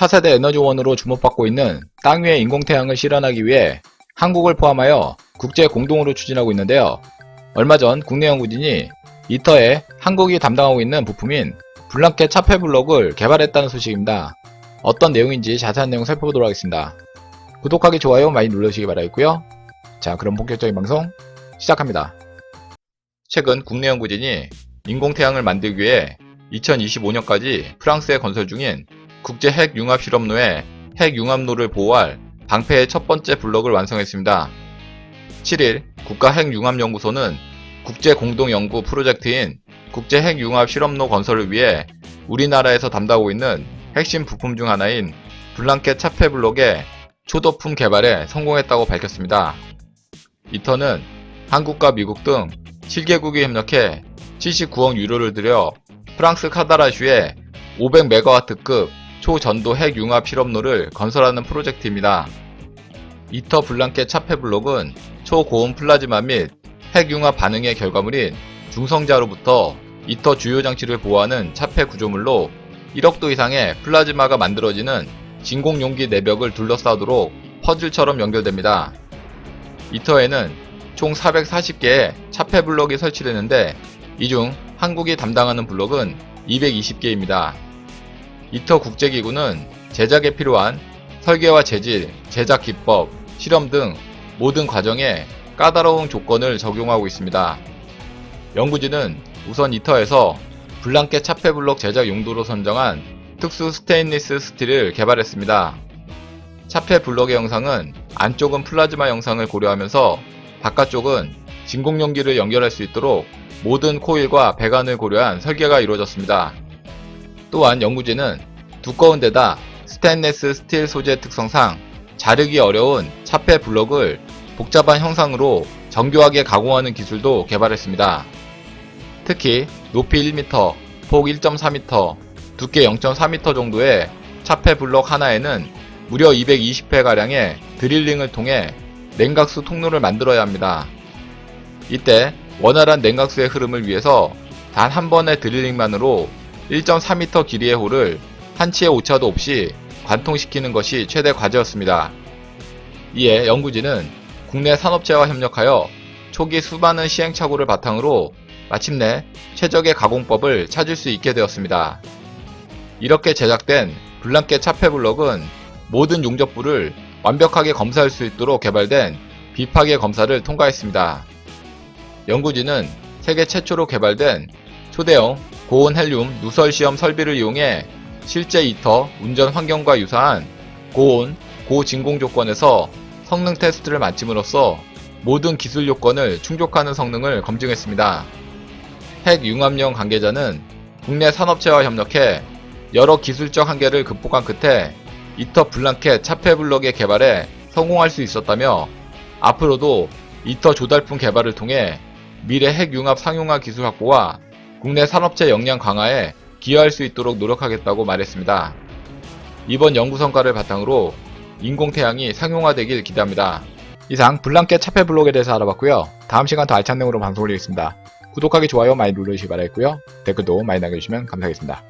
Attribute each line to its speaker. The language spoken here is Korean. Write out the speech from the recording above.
Speaker 1: 차세대 에너지원으로 주목받고 있는 땅 위의 인공태양을 실현하기 위해 한국을 포함하여 국제 공동으로 추진하고 있는데요. 얼마 전 국내 연구진이 이터에 한국이 담당하고 있는 부품인 블랑켓 차폐 블록을 개발했다는 소식입니다. 어떤 내용인지 자세한 내용 살펴보도록 하겠습니다. 구독하기, 좋아요 많이 눌러주시기 바라겠고요. 자, 그럼 본격적인 방송 시작합니다. 최근 국내 연구진이 인공태양을 만들기 위해 2025년까지 프랑스에 건설 중인 국제 핵 융합 실험로의 핵 융합로를 보호할 방패의 첫 번째 블록을 완성했습니다. 7일 국가 핵 융합 연구소는 국제 공동 연구 프로젝트인 국제 핵 융합 실험로 건설을 위해 우리나라에서 담당하고 있는 핵심 부품 중 하나인 블랑켓 차폐 블록의 초도품 개발에 성공했다고 밝혔습니다. 이터는 한국과 미국 등 7개국이 협력해 79억 유로를 들여 프랑스 카다라주에 500메가와트급 초전도 핵 융합 실험로를 건설하는 프로젝트입니다. 이터 블랑켓 차폐 블록은 초고온 플라즈마 및 핵융합 반응의 결과물인 중성자로부터 이터 주요 장치를 보호하는 차폐 구조물로 1억도 이상의 플라즈마가 만들어지는 진공 용기 내벽을 둘러싸도록 퍼즐처럼 연결됩니다. 이터에는 총 440개의 차폐 블록이 설치되는데 이 중 한국이 담당하는 블록은 220개입니다. 이터 국제기구는 제작에 필요한 설계와 재질, 제작 기법, 실험 등 모든 과정에 까다로운 조건을 적용하고 있습니다. 연구진은 우선 이터에서 블랑켓 차폐 블록 제작 용도로 선정한 특수 스테인리스 스틸을 개발했습니다. 차폐 블록의 영상은 안쪽은 플라즈마 영상을 고려하면서 바깥쪽은 진공 용기를 연결할 수 있도록 모든 코일과 배관을 고려한 설계가 이루어졌습니다. 또한 연구진은 두꺼운 데다 스테인레스 스틸 소재 특성상 자르기 어려운 차폐 블록을 복잡한 형상으로 정교하게 가공하는 기술도 개발했습니다. 특히 높이 1m, 폭 1.4m, 두께 0.4m 정도의 차폐 블록 하나에는 무려 220회가량의 드릴링을 통해 냉각수 통로를 만들어야 합니다. 이때 원활한 냉각수의 흐름을 위해서 단 한 번의 드릴링만으로 1.4m 길이의 홀을 한치의 오차도 없이 관통시키는 것이 최대 과제였습니다. 이에 연구진은 국내 산업체와 협력하여 초기 수많은 시행착오를 바탕으로 마침내 최적의 가공법을 찾을 수 있게 되었습니다. 이렇게 제작된 블랑켓 차폐 블록은 모든 용접부를 완벽하게 검사할 수 있도록 개발된 비파괴 검사를 통과했습니다. 연구진은 세계 최초로 개발된 초대형 고온 헬륨 누설 시험 설비를 이용해 실제 이터 운전 환경과 유사한 고온, 고진공 조건에서 성능 테스트를 마침으로써 모든 기술 요건을 충족하는 성능을 검증했습니다. 핵 융합용 관계자는 국내 산업체와 협력해 여러 기술적 한계를 극복한 끝에 이터 블랑켓 차폐 블록의 개발에 성공할 수 있었다며 앞으로도 이터 조달품 개발을 통해 미래 핵 융합 상용화 기술 확보와 국내 산업체 역량 강화에 기여할 수 있도록 노력하겠다고 말했습니다. 이번 연구 성과를 바탕으로 인공태양이 상용화되길 기대합니다. 이상 블랑켓 차폐 블록에 대해서 알아봤고요. 다음 시간 더 알찬 내용으로 방송 올리겠습니다. 구독하기, 좋아요 많이 눌러주시기 바라겠고요. 댓글도 많이 남겨주시면 감사하겠습니다.